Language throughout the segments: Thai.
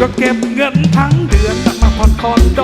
ก็เก็บเงินทั้งเดือนมาผ่อนคอนโด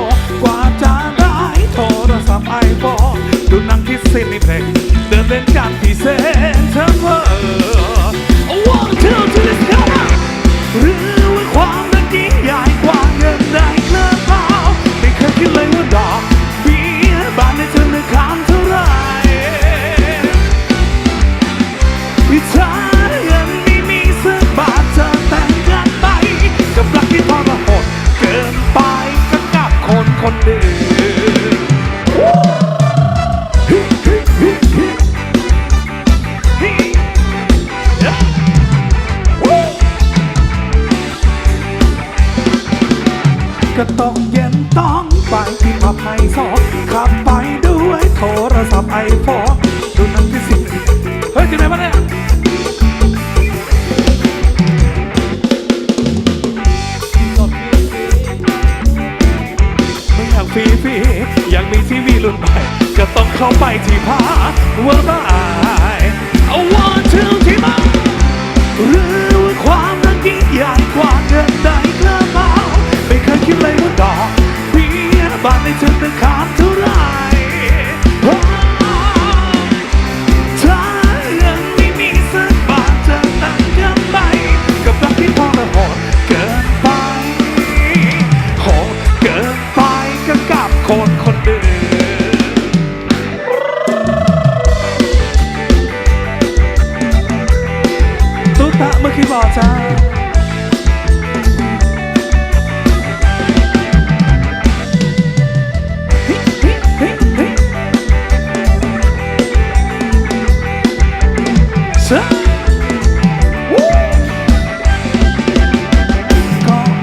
ก็ต้องเย็นต้องไปที่มาไพศาลขับไปด้วยโทรศัพท์ไอโฟนดูหนังที่สิเฮ้ยที่ไหนวะเนี่ยไม่อยากฟรีฟรีๆยากมีทีวีรุ่นใหม่ก็ต้องเข้าไปที่พาเวอร์บายเอาวันถึงที่มาหรือ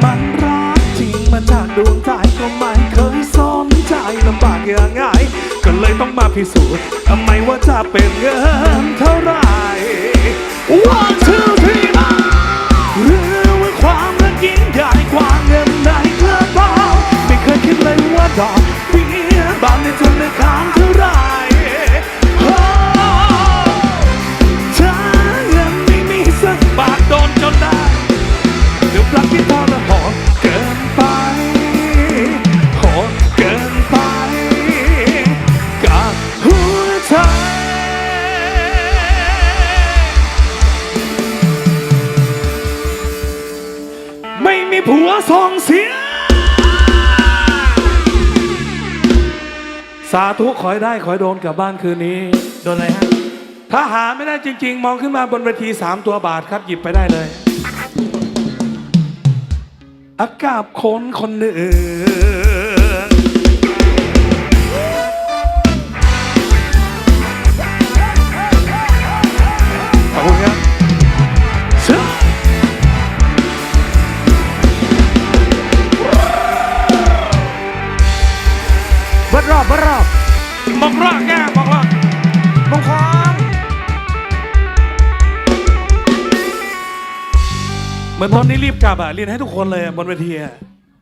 มันรักจริงมาจากดวงใจก็ไม่เคยสนใจลำบากอย่างไงก็เลยต้องมาพิสูจน์ทำไมว่าจะเป็นเงินเท่าไหร่ ดอกเบี้ยบานในธนาคารเท่าไร่ถ้าเงินไม่มีสักบาทโดนจนได้เดี๋ยวรักที่ทรหดเกินไปโหดเกินไปกับหัวใจไม่มีผัวส่งเสีย สาธุขอให้ได้ขอให้โดนกลับบ้านคืนนี้ โดนอะไรฮะ ถ้าหาไม่ได้จริง ๆ มองขึ้นมาบนเวทีสามตัวบาทครับหยิบไปได้เลย อากาศคนคนหนึ่ง เหมือนตอนนี้รีบกลับอะเรียนให้ทุกคนเลยอะบนเวทีอะ